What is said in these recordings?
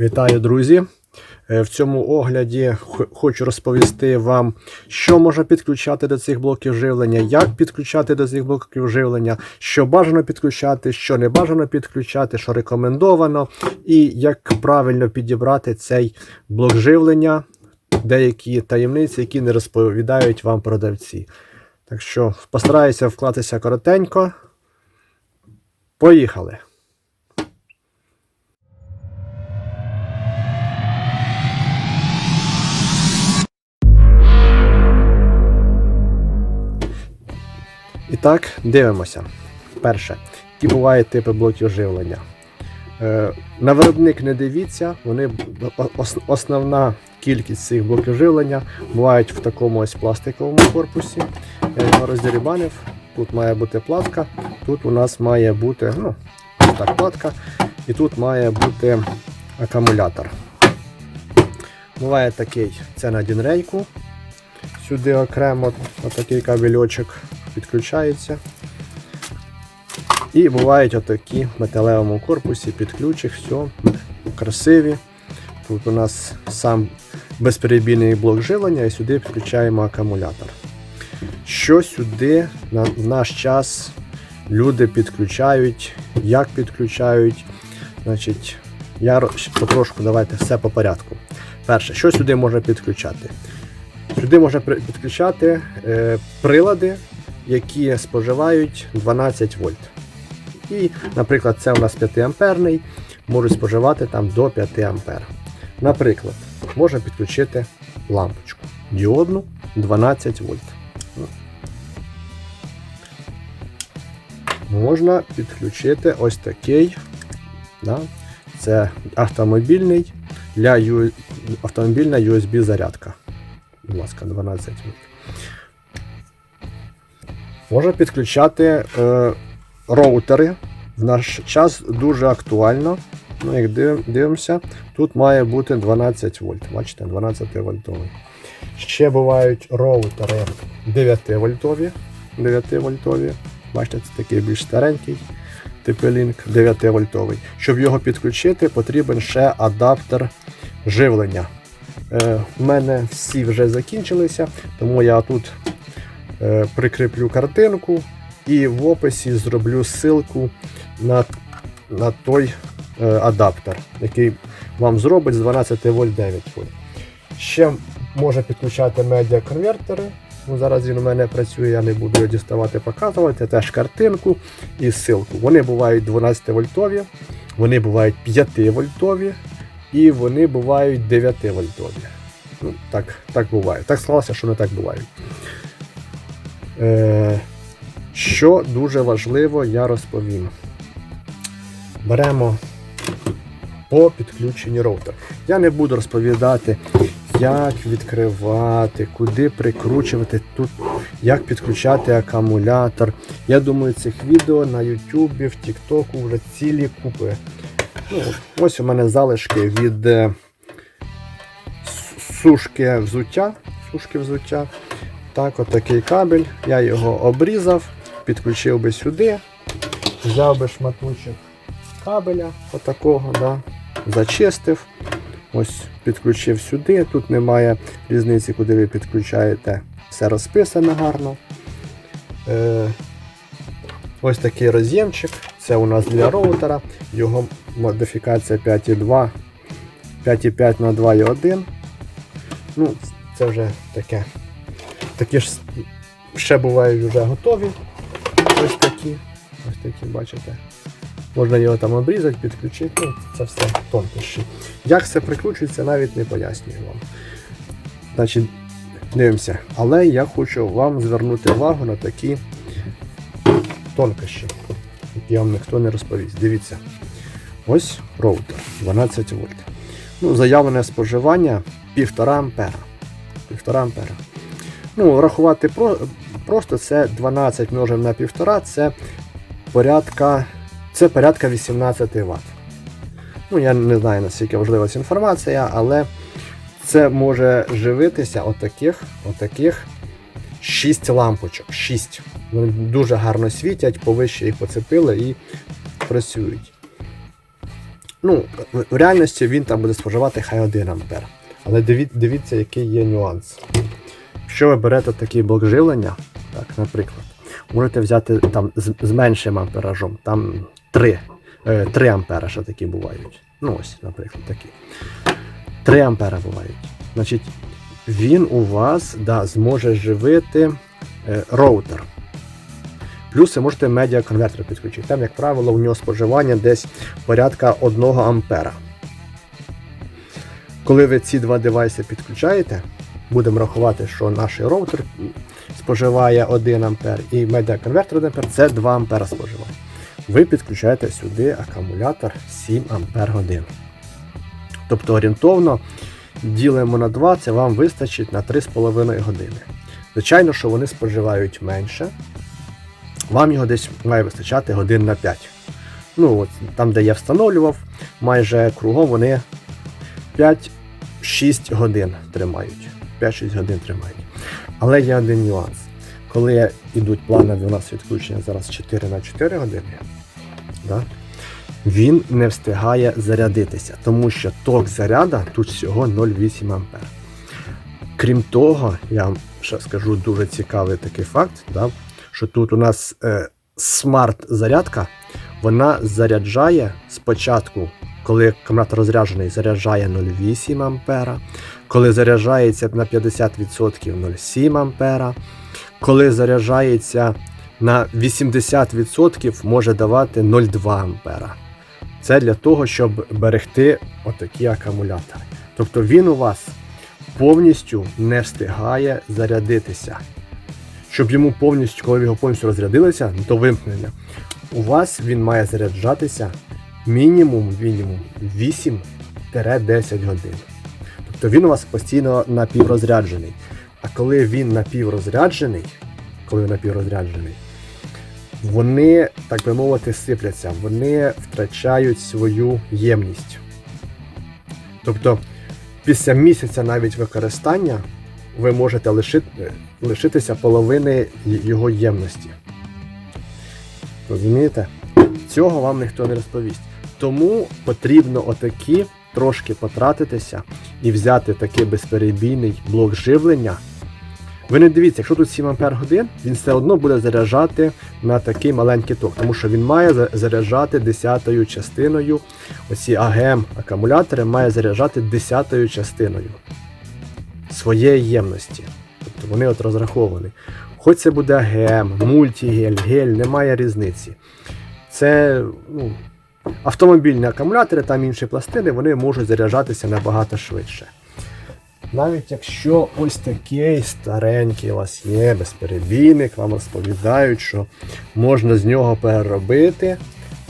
Вітаю, друзі! Е, В цьому огляді хочу розповісти вам, що можна підключати до цих блоків живлення, як підключати до цих блоків живлення, що бажано підключати, що не бажано підключати, що рекомендовано, і як правильно підібрати цей блок живлення, деякі таємниці, які не розповідають вам продавці. Так що постараюся вклатися коротенько. Поїхали! Так, дивимося. Перше, які бувають типи блоків живлення. Е, на виробник не дивіться, вони ос- основна кількість цих блоків живлення бувають в такому ось пластиковому корпусі. Я його роздерібанив. Тут має бути платка, тут у нас має бути, ну, так, платка, і тут має бути акумулятор. Буває такий, це на дінрейку. Сюди окремо отакий кабельочок підключається. І бувають отакі в металевому корпусі під все красиві. Тут у нас сам безперебійний блок живлення і сюди підключаємо акумулятор. Що сюди на наш час люди підключають, як підключають. Значить, я ро- потрошку давайте все по порядку. Перше, що сюди можна підключати? Сюди можна підключати е, прилади, які споживають 12 вольт. І, наприклад, це у нас 5 амперний, можуть споживати там до 5 ампер. Наприклад, можна підключити лампочку діодну 12 вольт. Можна підключити ось такий. Да? Це автомобільний для автомобільна USB зарядка. Будь ласка, 12 вольт. Можна підключати е, роутери. В наш час дуже актуально. Ну, як дивимося, тут має бути 12 вольт. Бачите, 12 вольтовий. Ще бувають роутери 9 вольтові. 9 вольтові. Бачите, це такий більш старенький TP-Link 9 вольтовий. Щоб його підключити, потрібен ще адаптер живлення. Е, У мене всі вже закінчилися, тому я тут е, прикріплю картинку і в описі зроблю ссылку на, на той е, адаптер, який вам зробить з 12 вольт 9 вольт. Ще може підключати медіаконвертери. Ну, зараз він у мене працює, я не буду його діставати, показувати. Теж картинку і ссылку. Вони бувають 12 вольтові, вони бувають 5 вольтові і вони бувають 9 вольтові. Ну, так, так буває. Так склалося, що не так буває. Е, що дуже важливо, я розповім. Беремо по підключенні роутер. Я не буду розповідати, як відкривати, куди прикручувати тут, як підключати акумулятор. Я думаю, цих відео на YouTube, в TikTok вже цілі купи. Ну, ось у мене залишки від е, сушки взуття. Сушки взуття. Так, от такий кабель. Я його обрізав, підключив би сюди, взяв би шматочок кабеля, отакого, да, зачистив. Ось підключив сюди. Тут немає різниці, куди ви підключаєте. Все розписано гарно. Е, ось такий роз'ємчик. Це у нас для роутера. Його модифікація 5.2, 5.5 на 2.1. Ну, це вже таке. Такі ж ще бувають вже готові. Ось такі. Ось такі, бачите. Можна його там обрізати, підключити. Це все тонкощі. Як це прикручується, навіть не пояснюю вам. Значить, дивимося. Але я хочу вам звернути увагу на такі тонкощі, які вам ніхто не розповість. Дивіться. Ось роутер 12 вольт. Ну, заявлене споживання 1,5 ампера. 1,5 ампера. Ну, рахувати про, просто це 12 множимо на 1,5, це порядка, це порядка 18 Вт. Ну, я не знаю, наскільки важлива ця інформація, але це може живитися отаких, отаких 6 лампочок. 6. Вони дуже гарно світять, повище їх поцепили і працюють. Ну, в, реальності він там буде споживати хай 1 ампер. Але дивіться, який є нюанс. Якщо ви берете такий блок живлення, так, наприклад, можете взяти там з, з меншим амперажом, там 3, е, 3 ампера ще такі бувають. Ну ось, наприклад, такі. 3 ампера бувають. Значить, він у вас да, зможе живити е, роутер. Плюс ви можете медіаконвертер підключити. Там, як правило, у нього споживання десь порядка 1 ампера. Коли ви ці два девайси підключаєте, будемо рахувати, що наш роутер споживає 1 ампер і медіаконвертер 1 ампер, це 2 ампера споживає. Ви підключаєте сюди акумулятор 7 ампер годин. Тобто орієнтовно ділимо на 2, це вам вистачить на 3,5 години. Звичайно, що вони споживають менше. Вам його десь має вистачати годин на 5. Ну, от, там, де я встановлював, майже кругом вони 5-6 годин тримають. 5-6 годин тримають. Але є один нюанс. Коли йдуть планові у нас відключення зараз 4 на 4 години, да, він не встигає зарядитися, тому що ток заряда тут всього 0,8 А. Крім того, я вам ще скажу дуже цікавий такий факт, да, що тут у нас е, смарт-зарядка, вона заряджає спочатку, коли акумулятор розряджений, заряджає 0,8 А, коли заряджається на 50% 0,7 А, коли заряджається на 80% може давати 0,2 А. Це для того, щоб берегти отакі акумулятори. Тобто він у вас повністю не встигає зарядитися. Щоб йому повністю, коли його повністю розрядилися до вимкнення, у вас він має заряджатися мінімум мінімум 8-10 годин. Тобто він у вас постійно напіврозряджений. А коли він напіврозряджений, коли він напіврозряджений, вони, так би мовити, сипляться, вони втрачають свою ємність. Тобто, після місяця навіть використання ви можете лишити, лишитися половини його ємності. Розумієте? Цього вам ніхто не розповість. Тому потрібно отакі трошки потратитися і взяти такий безперебійний блок живлення. Ви не дивіться, якщо тут 7 Ампер годин, він все одно буде заряджати на такий маленький ток, тому що він має за- заряджати десятою частиною. Оці АГМ акумулятори має заряджати десятою частиною своєї ємності. Тобто вони от розраховані. Хоч це буде АГМ, мультігель, гель, немає різниці. Це ну, автомобільні акумулятори, там інші пластини, вони можуть заряджатися набагато швидше. Навіть якщо ось такий старенький у вас є безперебійник, вам розповідають, що можна з нього переробити,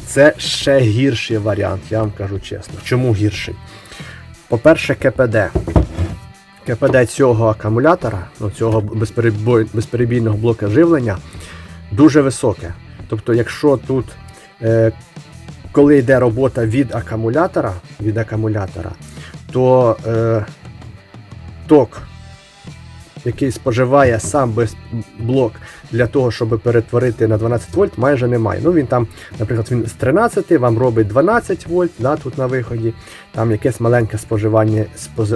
це ще гірший варіант, я вам кажу чесно. Чому гірший? По-перше, КПД. КПД цього акумулятора, ну, цього безперебійного блока живлення, дуже високе. Тобто, якщо тут, е, коли йде робота від акумулятора, від акумулятора, то е, ток, який споживає сам блок для того, щоб перетворити на 12 вольт, майже немає. Ну він там, наприклад, він з 13 вам робить 12 вольт, да, тут на виході, там якесь маленьке споживання,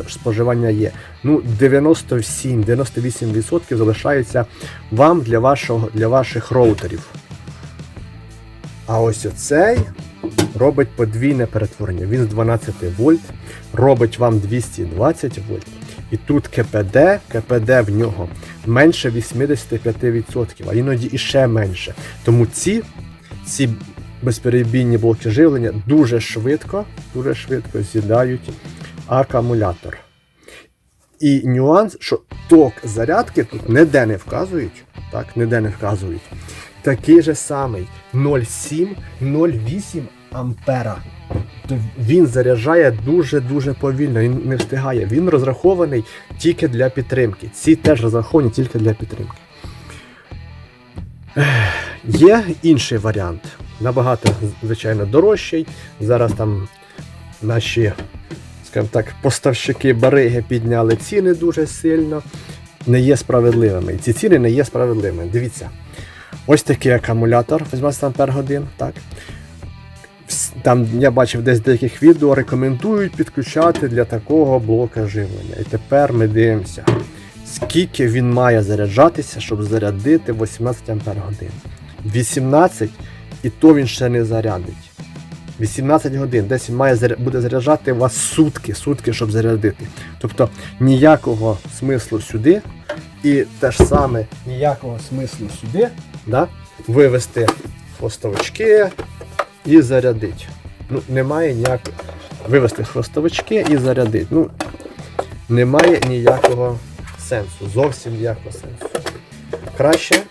споживання є. Ну, 97-98% залишається вам для, вашого, для ваших роутерів. А ось оцей робить подвійне перетворення. Він з 12 вольт робить вам 220 вольт. І тут КПД, КПД в нього менше 85%, а іноді іще менше. Тому ці, ці безперебійні блоки живлення дуже швидко, дуже швидко з'їдають акумулятор. І нюанс, що ток зарядки тут ніде не вказують, так, ніде не вказують. Такий же самий 0,7-0,8 ампера. Він заряджає дуже-дуже повільно, він не встигає. Він розрахований тільки для підтримки. Ці теж розраховані тільки для підтримки. Є інший варіант, набагато, звичайно, дорожчий. Зараз там наші, скажімо так, поставщики бариги підняли ціни дуже сильно. Не є справедливими. І Ці ціни не є справедливими. Дивіться, ось такий акумулятор 18 Ампер годин. Там я бачив десь деяких відео рекомендують підключати для такого блока живлення. І тепер ми дивимося, скільки він має заряджатися, щоб зарядити 18 Ампер годин. 18 і то він ще не зарядить. 18 годин, десь він має буде заряджати вас сутки, сутки, щоб зарядити. Тобто ніякого смислу сюди, і те ж саме ніякого смислу сюди, да? вивести хвостовички і зарядити. Ну, немає ніякого. Вивести хвостовички і зарядити. Ну, немає ніякого сенсу. Зовсім ніякого сенсу. Краще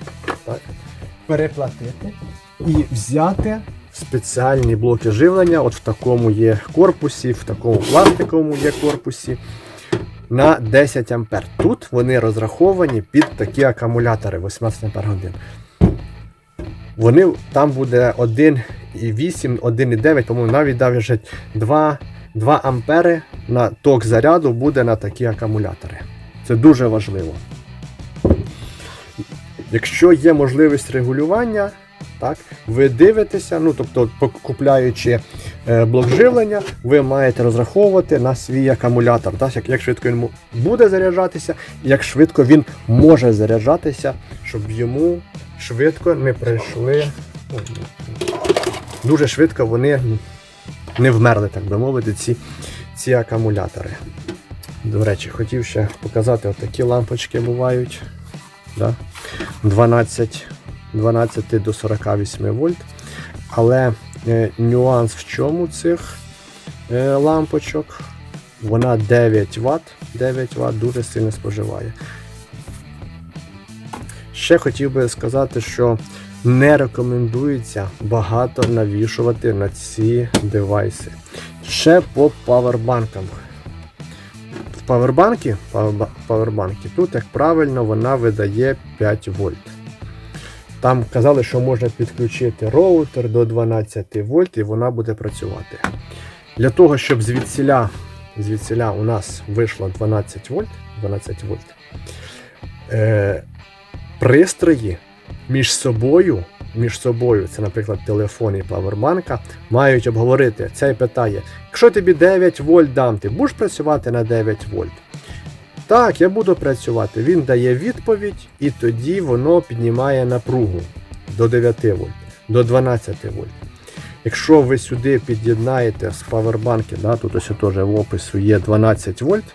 так, переплатити і взяти спеціальні блоки живлення. От в такому є корпусі, в такому пластиковому є корпусі. На 10 ампер. Тут вони розраховані під такі акумулятори 18 ампер годин. Вони там буде 1,8, 1,9, по-моєму, навіть навіть 2, 2 ампери на ток заряду буде на такі акумулятори. Це дуже важливо. Якщо є можливість регулювання, так, ви дивитеся, ну тобто, купляючи е, блок живлення, ви маєте розраховувати на свій акумулятор, так, як швидко він буде заряджатися, як швидко він може заряджатися, щоб йому швидко не прийшли. Дуже швидко вони не вмерли, так би мовити, ці, ці акумулятори. До речі, хотів ще показати, от такі лампочки бувають. Да? 12, 12 до 48 вольт. Але е, нюанс в чому цих е, лампочок? Вона 9 Вт, 9 Вт дуже сильно споживає. Ще хотів би сказати, що не рекомендується багато навішувати на ці девайси. Ще по павербанкам. Павербанки, паверба- павербанки, тут, як правильно, вона видає 5 вольт. Там казали, що можна підключити роутер до 12 вольт і вона буде працювати. Для того, щоб звідсіля, звідсіля у нас вийшло 12 вольт, 12 вольт е, пристрої між собою, між собою, це, наприклад, телефон і павербанка, мають обговорити. Цей питає: якщо тобі 9 вольт дам, ти будеш працювати на 9 вольт? Так, я буду працювати. Він дає відповідь, і тоді воно піднімає напругу до 9 вольт, до 12 вольт. Якщо ви сюди під'єднаєте з павербанки, да, тут ось теж в опису є 12 вольт,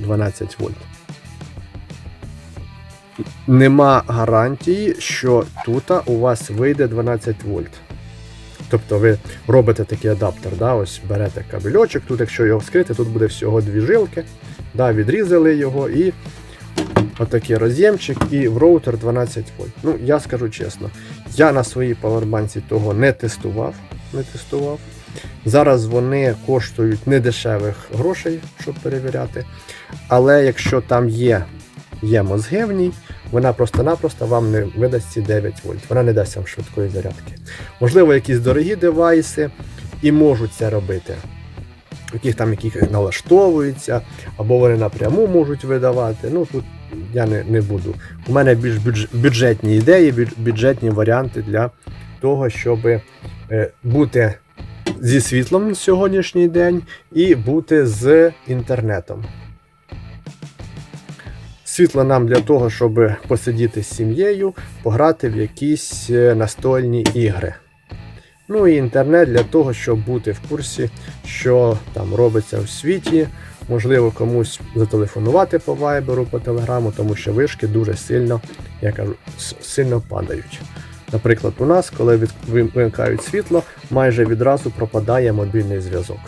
12 вольт. Нема гарантії, що тут у вас вийде 12 вольт. Тобто ви робите такий адаптер, да, ось берете кабельочок, тут, якщо його вскрити, тут буде всього дві жилки. Да, відрізали його і отакий роз'ємчик, і в роутер 12 вольт. Ну, я скажу чесно, я на своїй павербанці того не тестував. Не тестував. Зараз вони коштують недешевих грошей, щоб перевіряти. Але якщо там є, є мозги в ній, вона просто-напросто вам не видасть ці 9 вольт. Вона не дасть вам швидкої зарядки. Можливо, якісь дорогі девайси і можуть це робити. Яких там яких налаштовуються, або вони напряму можуть видавати. Ну тут я не, не буду. У мене більш бюдж- бюджетні ідеї, бюджетні варіанти для того, щоб е, бути зі світлом на сьогоднішній день і бути з інтернетом. Світло нам для того, щоб посидіти з сім'єю, пограти в якісь е, настольні ігри. Ну і інтернет для того, щоб бути в курсі, що там робиться в світі. Можливо, комусь зателефонувати по вайберу, по телеграму, тому що вишки дуже сильно, я кажу, сильно падають. Наприклад, у нас, коли вимикають світло, майже відразу пропадає мобільний зв'язок.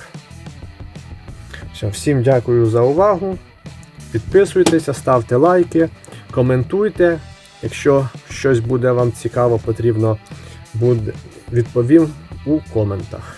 Всім дякую за увагу. Підписуйтеся, ставте лайки, коментуйте. Якщо щось буде вам цікаво, потрібно буде, відповім у коментах.